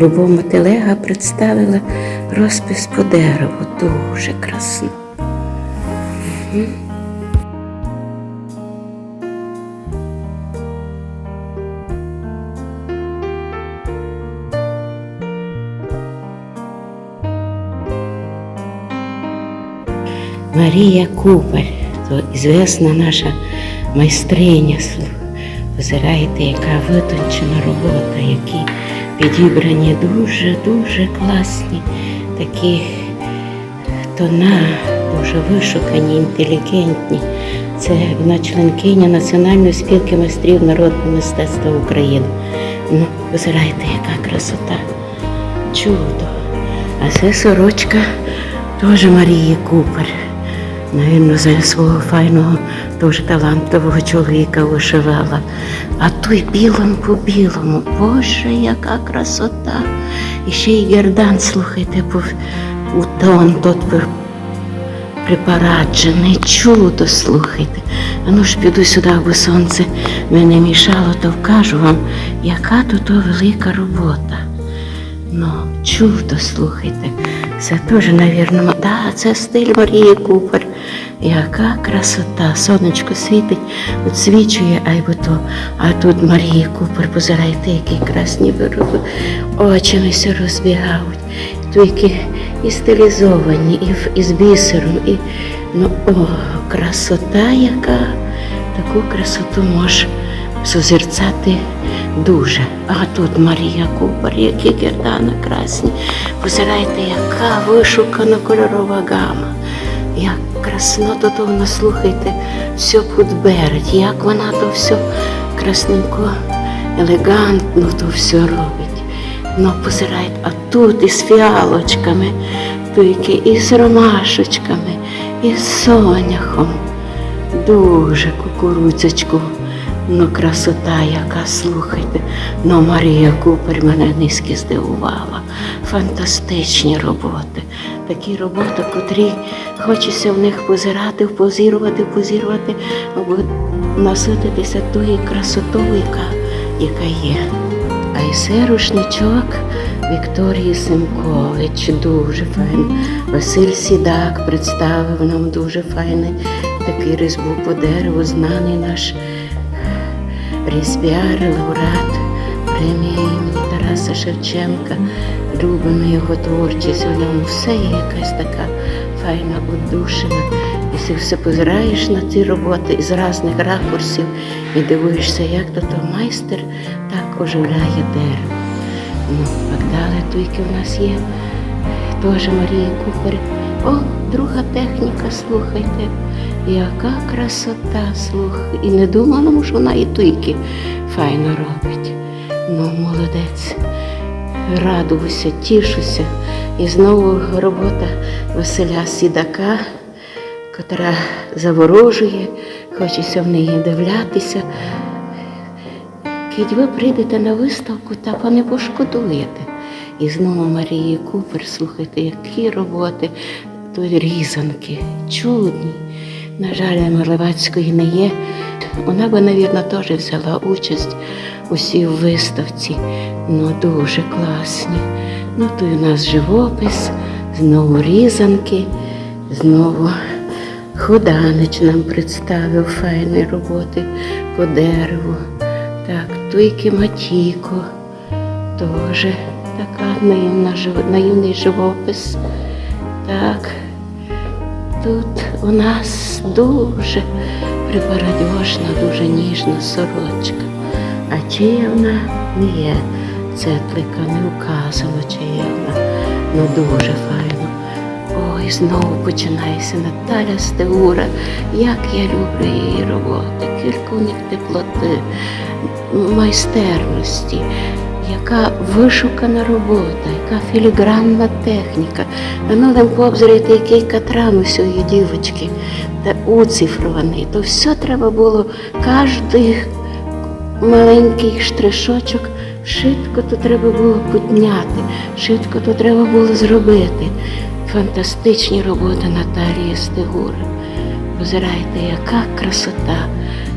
Любов Мотилега представила розпис по дереву. Дуже красно. Марія Купер, то ізвісна наша майстриня. Позираєте, яка витончена робота, які підібрані дуже-дуже класні такі тона, дуже вишукані, інтелігентні. Це вона членкиня Національної спілки майстрів народного мистецтва України. Ну, позирайте, яка красота. Чудо. А це сорочка теж Марії Купер. Навірно, за свого файного, дуже талантливого чоловіка вишивала. А той білим по білому. Боже, яка красота. І ще й гердан, слухайте, по, у тон тот припараджений, чудо, слухайте. А ну ж піду сюди, бо сонце мене мішало, то вкажу вам, яка тут велика робота. Ну, чудо, слухайте. Це теж, навірно, да, це стиль Марії Купер. Яка красота, сонечко світить, відсвічує, айбо то. А тут Марії Купер, позирайте, які красні вироби, очами все розбігають. Тільки і стилізовані, і, і з бісером, і ну, о, красота яка. Таку красоту може созерцати дуже. А тут Марія Купер, які гердани красні. Позирайте, яка вишукана кольорова гама. Як красно то воно, слухайте, все підберуть, як вона то все красненько, елегантно то все робить. Ну, позирайте, а тут із фіалочками, тільки і з ромашечками, і з соняхом. Дуже кукурудзочку. Ну, красота, яка, слухайте. Ну, Марія Купер мене низьки здивувала. Фантастичні роботи. Такі роботи, котрі хочеться в них позирати, позірувати, позірувати, або насититися тою красотою, яка, яка є. А й це рушничок Вікторії Семкович, дуже файний. Василь Сідак представив нам дуже файний такий різьбу по дереву, знаний наш різьбяр, лауреат премії імені Тараса Шевченка. Любимо його творчість, у ньому все є якась така файна удушена. І ти все позираєш на ці роботи з різних ракурсів і дивуєшся, як то то майстер так оживляє дерево. Ну, так тільки в нас є теж Марія Купер. О, друга техніка, слухайте, яка красота, слух. І не думала, що вона і тільки файно робить. Ну, молодець. Радуюся, тішуся. І знову робота Василя Сідака, котра заворожує, хочеться в неї дивлятися. Кіть ви прийдете на виставку, ви не пошкодуєте. І знову Марії Купер, слухайте, які роботи, то різанки, чудні. На жаль, Милевацької не є. Вона би, мабуть, теж взяла участь усі в виставці. Ну, дуже класні. Ну, то у нас живопис, знову різанки, знову Худанич нам представив файні роботи по дереву. Так, Туйки Матіко, теж така наївний живопис. Так, тут у нас дуже припарадьошна, дуже ніжна сорочка. А чия вона не є. Цетлика не вказано, чия вона. Ну дуже файно. Ой, знову починається Наталя Стеура. Як я люблю її роботи, кілька у них теплоти, майстерності, яка вишукана робота, яка філігранна техніка. Ну там пообзрити, який катран у цієї дівочки, та уцифрований. То все треба було кожний маленький штришочок. Шитко то треба було підняти, шитко то треба було зробити. Фантастичні роботи Наталії Стегури. Позирайте, яка красота,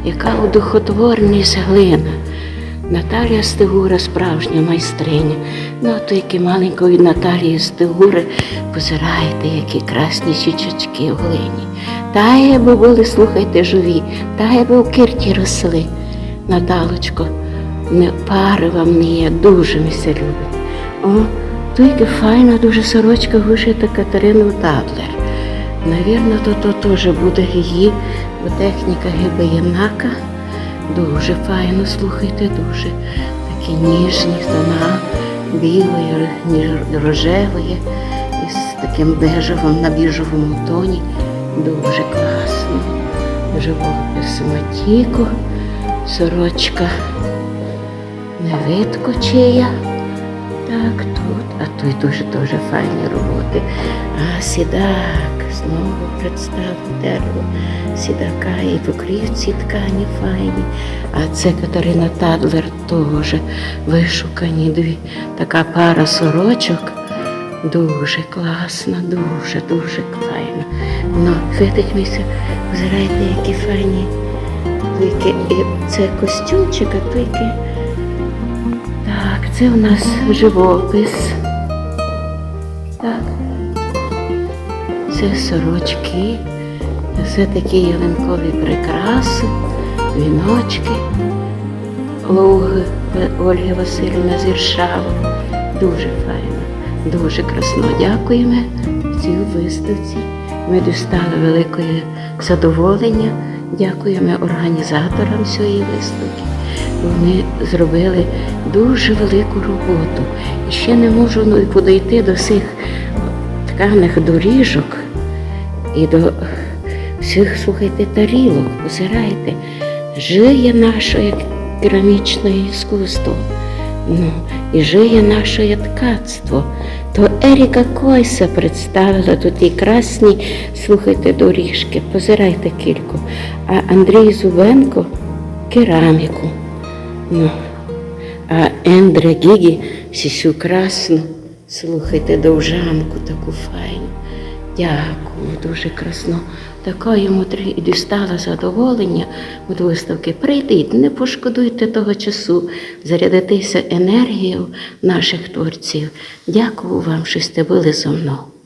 яка удохотворність глина. Наталія Стегура справжня майстриня. Ну, а тільки маленької Наталії Стегури позирайте, які красні щічочки в глині. Та би були, слухайте, живі, та би в кирті росли. Наталочко, не пари вам не є, дуже ми се любить. О, тільки файна дуже сорочка вишита Катерину Тадлер. Навірно, то, то теж буде її, бо техніка гибеєнака. Дуже файно, слухайте, дуже такі ніжні тона, білої, ніж- рожевої, з таким бежевим на біжовому тоні. Дуже класно. Живопис Матіко, сорочка не видко чия. Так, тут, а той дуже дуже файні роботи. А сідак, знову представив дерево сідака і покрівці ткані файні. А це Катерина Тадлер теж вишукані дві. Така пара сорочок. Дуже класна, дуже, дуже файна. Ну, видить місце, взирайте, які файні. Тільки і це костюмчик, а тільки. Так, це у нас живопис. Так. Це сорочки, це такі ялинкові прикраси, віночки. Луги Ольги Васильівна Зіршава. Дуже файно, дуже красно. Дякуємо цій виставці. Ми дістали великої задоволення. Дякуємо організаторам цієї виставки. Вони зробили дуже велику роботу. І ще не можу подійти до всіх тканих доріжок і до всіх, слухайте, тарілок. Позирайте, жиє наше керамічне іскусство. Ну, і жиє наше ткацтво. То Еріка Койса представила тут і красні, слухайте, доріжки, позирайте кілько. А Андрій Зубенко кераміку. Ну, а Ендра Гігі сісю красну, слухайте, довжанку таку файну. Дякую, дуже красно. Така йому і дістала задоволення від виставки. Прийдіть, не пошкодуйте того часу, зарядитися енергією наших творців. Дякую вам, що сте були зо мною.